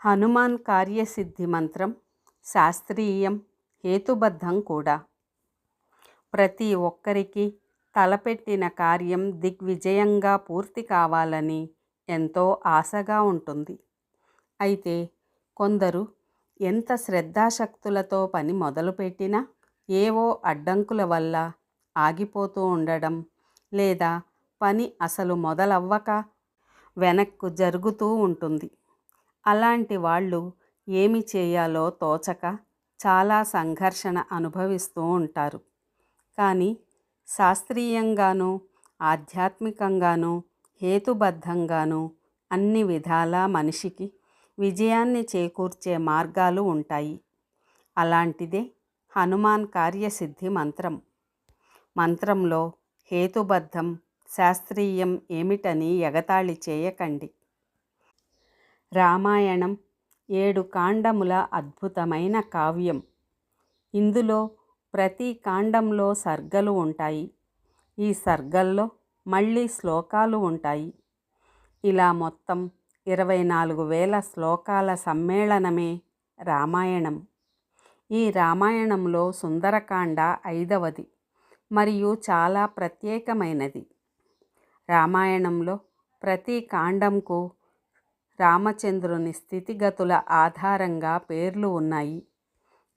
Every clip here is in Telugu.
హనుమాన్ కార్యసిద్ధి మంత్రం శాస్త్రీయం హేతుబద్ధం కూడా. ప్రతి ఒక్కరికి తలపెట్టిన కార్యం దిగ్విజయంగా పూర్తి కావాలని ఎంతో ఆశగా ఉంటుంది. అయితే కొందరు ఎంత శ్రద్ధాశక్తులతో పని మొదలుపెట్టినా ఏవో అడ్డంకుల వల్ల ఆగిపోతూ ఉండడం లేదా పని అసలు మొదలవ్వక వెనక్కు జరుగుతూ ఉంటుంది. అలాంటి వాళ్ళు ఏమి చేయాలో తోచక చాలా సంఘర్షణ అనుభవిస్తూ ఉంటారు. కానీ శాస్త్రీయంగానూ ఆధ్యాత్మికంగానూ హేతుబద్ధంగానూ అన్ని విధాలా మనిషికి విజయాన్ని చేకూర్చే మార్గాలు ఉంటాయి. అలాంటిదే హనుమాన్ కార్యసిద్ధి మంత్రం. మంత్రంలో హేతుబద్ధం శాస్త్రీయం ఏమిటని ఎగతాళి చేయకండి. రామాయణం ఏడు కాండముల అద్భుతమైన కావ్యం. ఇందులో ప్రతి కాండంలో సర్గలు ఉంటాయి. ఈ సర్గల్లో మళ్ళీ శ్లోకాలు ఉంటాయి. ఇలా మొత్తం ఇరవై నాలుగు వేల శ్లోకాల సమ్మేళనమే రామాయణం. ఈ రామాయణంలో సుందరకాండ ఐదవది మరియు చాలా ప్రత్యేకమైనది. రామాయణంలో ప్రతి కాండంకు రామచంద్రుని స్థితిగతుల ఆధారంగా పేర్లు ఉన్నాయి.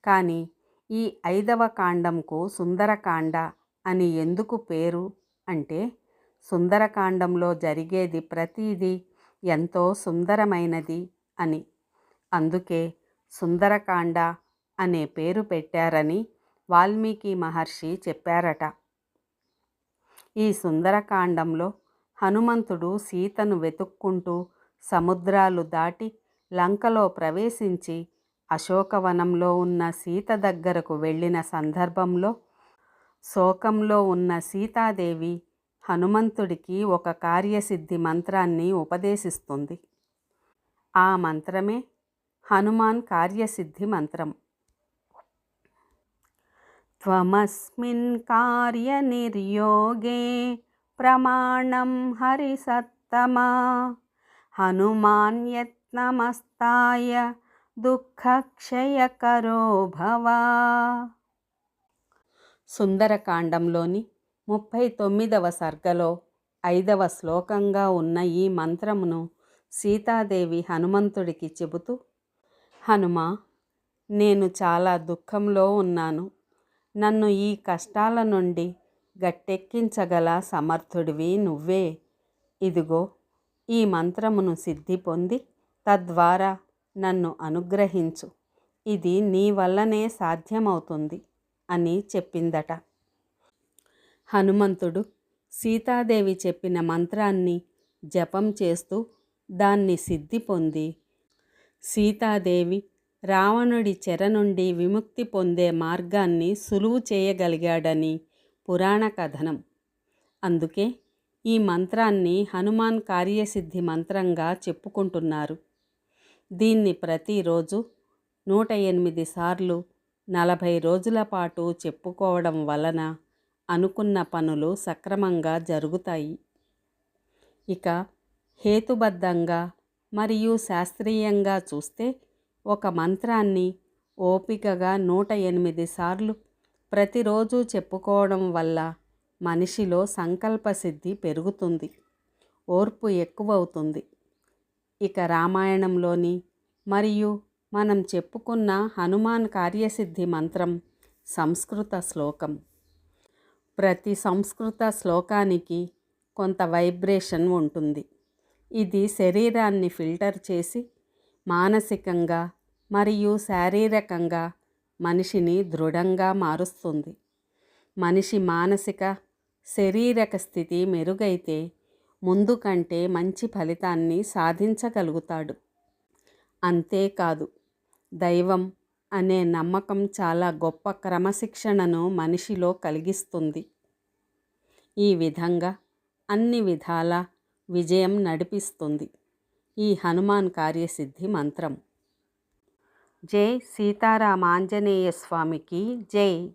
కానీ ఈ ఐదవ కాండంకు సుందరకాండ అని ఎందుకు పేరు? అంటే సుందరకాండంలో జరిగేది ప్రతీది ఎంతో సుందరమైనది అని. అందుకే సుందరకాండ అనే పేరు పెట్టారని వాల్మీకి మహర్షి చెప్పారట. ఈ సుందరకాండంలో హనుమంతుడు సీతను వెతుక్కుంటూ సముద్రాలు దాటి లంకలో ప్రవేశించి అశోకవనంలో ఉన్న సీత దగ్గరకు వెళ్ళిన సందర్భంలో శోకంలో ఉన్న సీతాదేవి హనుమంతుడికి ఒక కార్యసిద్ధి మంత్రాన్ని ఉపదేశిస్తుంది. ఆ మంత్రమే హనుమాన్ కార్యసిద్ధి మంత్రం. త్వమస్మిన్ కార్య నిర్యోగే ప్రమాణం హరిసత్తమా. हनुमान् यत्नमस्ताय దుఃఖక్షయకరో భవ సుందరకాండంలోని ముప్పై తొమ్మిదవ సర్గలో ఐదవ శ్లోకంగా ఉన్న ఈ మంత్రమును సీతాదేవి హనుమంతుడికి చెబుతూ హనుమ నేను చాలా దుఃఖంలో ఉన్నాను నన్ను ఈ కష్టాల నుండి గట్టెక్కించగల సమర్థుడివి నువ్వే ఇదిగో ఈ మంత్రమును సిద్ధి పొంది తద్వారా నన్ను అనుగ్రహించు. ఇది నీ వల్లనే సాధ్యమవుతుంది అని చెప్పిందట. హనుమంతుడు సీతాదేవి చెప్పిన మంత్రాన్ని జపం చేస్తూ దాన్ని సిద్ధి పొంది సీతాదేవి రావణుడి చెర నుండి విముక్తి పొందే మార్గాన్ని సులువు చేయగలిగాడని పురాణ కథనం. అందుకే ఈ మంత్రాన్ని హనుమాన్ కార్యసిద్ధి మంత్రంగా చెప్పుకుంటున్నారు. దీన్ని ప్రతిరోజు నూట ఎనిమిది సార్లు నలభై రోజుల పాటు చెప్పుకోవడం వలన అనుకున్న పనులు సక్రమంగా జరుగుతాయి. ఇక హేతుబద్ధంగా మరియు శాస్త్రీయంగా చూస్తే ఒక మంత్రాన్ని ఓపికగా నూట ఎనిమిది సార్లు ప్రతిరోజు చెప్పుకోవడం వల్ల మనిషిలో సంకల్పసిద్ధి పెరుగుతుంది ఓర్పు ఎక్కువవుతుంది. ఇక రామాయణంలోని మరియు మనం చెప్పుకున్న హనుమాన్ కార్యసిద్ధి మంత్రం సంస్కృత శ్లోకం. ప్రతి సంస్కృత శ్లోకానికి కొంత వైబ్రేషన్ ఉంటుంది. ఇది శరీరాన్ని ఫిల్టర్ చేసి మానసికంగా మరియు శారీరకంగా మనిషిని దృఢంగా మారుస్తుంది. మనిషి మానసిక శరీరక స్థితి మెరుగైతే ముందు కంటే మంచి ఫలితాన్ని సాధించగలుగుతాడు. అంతేకాదు దైవం అనే నమ్మకం చాలా గొప్ప క్రమశిక్షణను మనిషిలో కలిగిస్తుంది. ఈ విధంగా అన్ని విధాల విజయం నడిపిస్తుంది. ఈ హనుమాన్ కార్యసిద్ధి మంత్రం. జై సీతారామాంజనేయ స్వామికి జై.